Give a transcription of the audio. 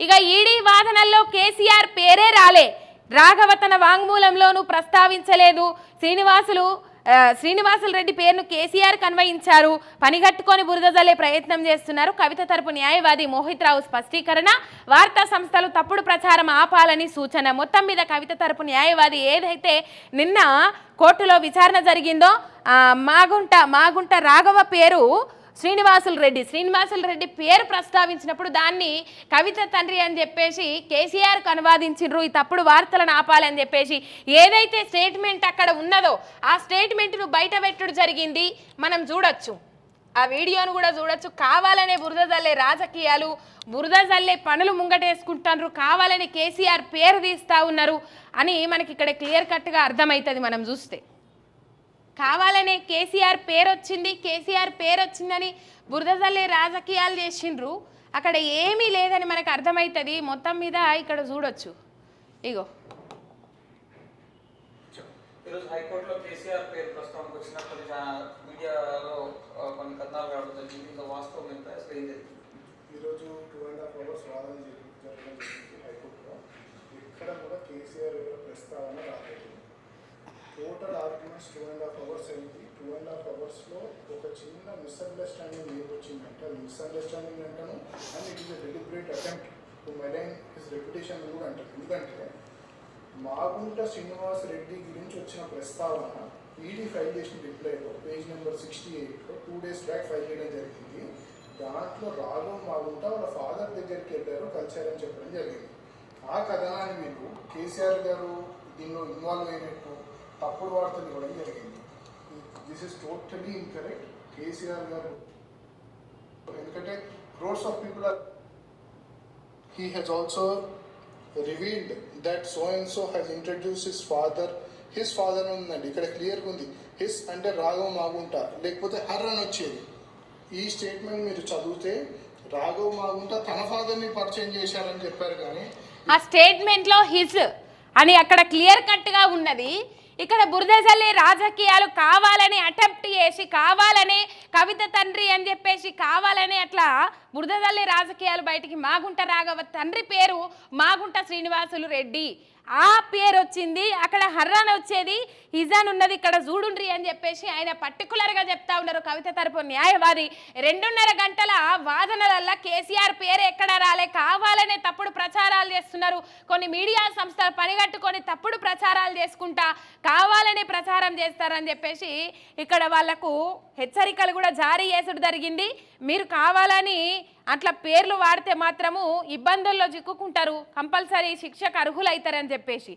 ఇక ఈడీ వాదనల్లో కేసీఆర్ పేరే రాలే. రాఘవ తన వాంగ్మూలంలోనూ ప్రస్తావించలేదు. శ్రీనివాసులు శ్రీనివాసుల శ్రీనివాసులు రెడ్డి పేరును కేసీఆర్ కన్వయించారు. పనిగట్టుకొని బురదజల్లే ప్రయత్నం చేస్తున్నారు కవిత తరపు న్యాయవాది మోహిత్ రావు స్పష్టీకరణ. వార్తా సంస్థలు తప్పుడు ప్రచారం ఆపాలని సూచన. మొత్తం మీద కవిత తరపు న్యాయవాది ఏదైతే నిన్న కోర్టులో విచారణ జరిగిందో మాగుంట మాగుంట రాఘవ పేరు శ్రీనివాసులు రెడ్డి. శ్రీనివాసులు రెడ్డి పేరు ప్రస్తావించినప్పుడు దాన్ని కవిత తండ్రి అని చెప్పేసి కేసీఆర్కు అనువాదించిండ్రు. ఈ తప్పుడు వార్తలను ఆపాలని చెప్పేసి ఏదైతే స్టేట్మెంట్ అక్కడ ఉన్నదో ఆ స్టేట్మెంట్ను బయట పెట్టడం జరిగింది. మనం చూడొచ్చు. ఆ వీడియోను కూడా చూడొచ్చు. కావాలనే బురద జల్లే రాజకీయాలు బురద జల్లే పనులు ముంగటేసుకుంటారు కావాలని కేసీఆర్ పేరు తీస్తా ఉన్నారు అని మనకి ఇక్కడ క్లియర్ కట్గా అర్థమవుతుంది మనం చూస్తే. కావాలనే కేసీఆర్ పేరు వచ్చింది కేసీఆర్ పేరు వచ్చిందని బురదజల్లే రాజకీయాలు చేసిండ్రు. అక్కడ ఏమీ లేదని మనకు అర్థమవుతుంది మొత్తం మీద ఇక్కడ చూడొచ్చు. ఇగో. ఈరోజు హైకోర్టులో కేసీఆర్ పేరు ప్రస్తావనకు వచ్చిన కొన్ని మీడియాలో కొన్ని కథనాలు రావడం జరిగింది. ఇంకా వాస్తవం ఎంత? అసలు ఏం జరిగింది ఈరోజు టూ అండ్ హాఫ్ అవర్స్ వాదన జరి- జరగడం జరిగింది హైకోర్టులో ఎక్కడ కూడా కేసీఆర్ ఎవరు ప్రస్తావన రాలేదు total arguments two and half hours అయింది. టూ అండ్ హాఫ్ అవర్స్లో ఒక చిన్న మిస్అండర్స్టాండింగ్ ఏది వచ్చిందంటే. అది మిస్అండర్స్టాండింగ్ అంటాను and it is a deliberate attempt to malign his reputation కూడా అంటారు. ఎందుకంటే మాగుంట శ్రీనివాస్ రెడ్డి గురించి వచ్చిన ప్రస్తావన ఈడీ ఫైల్ చేసిన రిప్లైలో పేజ్ నెంబర్ సిక్స్టీ ఎయిట్లో టూ డేస్ బ్యాక్ ఫైల్ చేయడం జరిగింది. దాంట్లో రాఘవ్ మాగుంట వాళ్ళ ఫాదర్ దగ్గరికి వెళ్ళారు కలిశారని చెప్పడం జరిగింది. ఆ కథనాన్ని మీరు కేసీఆర్ గారు దీనిలో ఇన్వాల్వ్ అయినట్టు తప్పుడు వార్తలు ఇవ్వడం జరిగింది. This is totally incorrect KCR గారు ఎందుకంటే roads of people are he has also revealed that so and so has introduce his father his father ఉందండి. ఇక్కడ క్లియర్గా ఉంది. హిస్ అంటే రాఘవ్ మాగుంట లేకపోతే హర్ అని వచ్చేది. ఈ స్టేట్మెంట్ మీరు చదివితే రాఘవ్ మాగుంట తన ఫాదర్ని పరిచయం చేశారని చెప్పారు కానీ ఆ స్టేట్మెంట్లో హిస్ అని అక్కడ క్లియర్ కట్గా ఉన్నది. ఇక్కడ బురదజల్లి రాజకీయాలు కావాలని అటెంప్ట్ చేసి కావాలనే కవిత తండ్రి అని చెప్పేసి కావాలని అట్లా బురదజల్లి రాజకీయాలు బయటికి మాగుంట రాఘవ తండ్రి పేరు మాగుంట శ్రీనివాసులు రెడ్డి. ఆ పేరు వచ్చింది అక్కడ హర్రాన్ వచ్చేది హిజాన్ ఉన్నది ఇక్కడ చూడుండ్రి అని చెప్పేసి ఆయన పర్టికులర్గా చెప్తా ఉన్నారు కవిత తరపు న్యాయవాది. రెండున్నర గంటల వాదనలల్లా కేసీఆర్ పేరు ఎక్కడ రాలే కావాలనే తప్పుడు ప్రచారాలు చేస్తున్నారు. కొన్ని మీడియా సంస్థలు పనిగట్టుకొని తప్పుడు ప్రచారాలు చేసుకుంటా కావాలనే ప్రచారం చేస్తారని చెప్పేసి ఇక్కడ వాళ్ళకు హెచ్చరికలు కూడా జారీ చేసుడు జరిగింది. మీరు కావాలని అట్లా పేర్లు వాడితే మాత్రము ఇబ్బందుల్లో చిక్కుకుంటారు. కంపల్సరీ శిక్షకు అర్హులైతారని చెప్పేసి.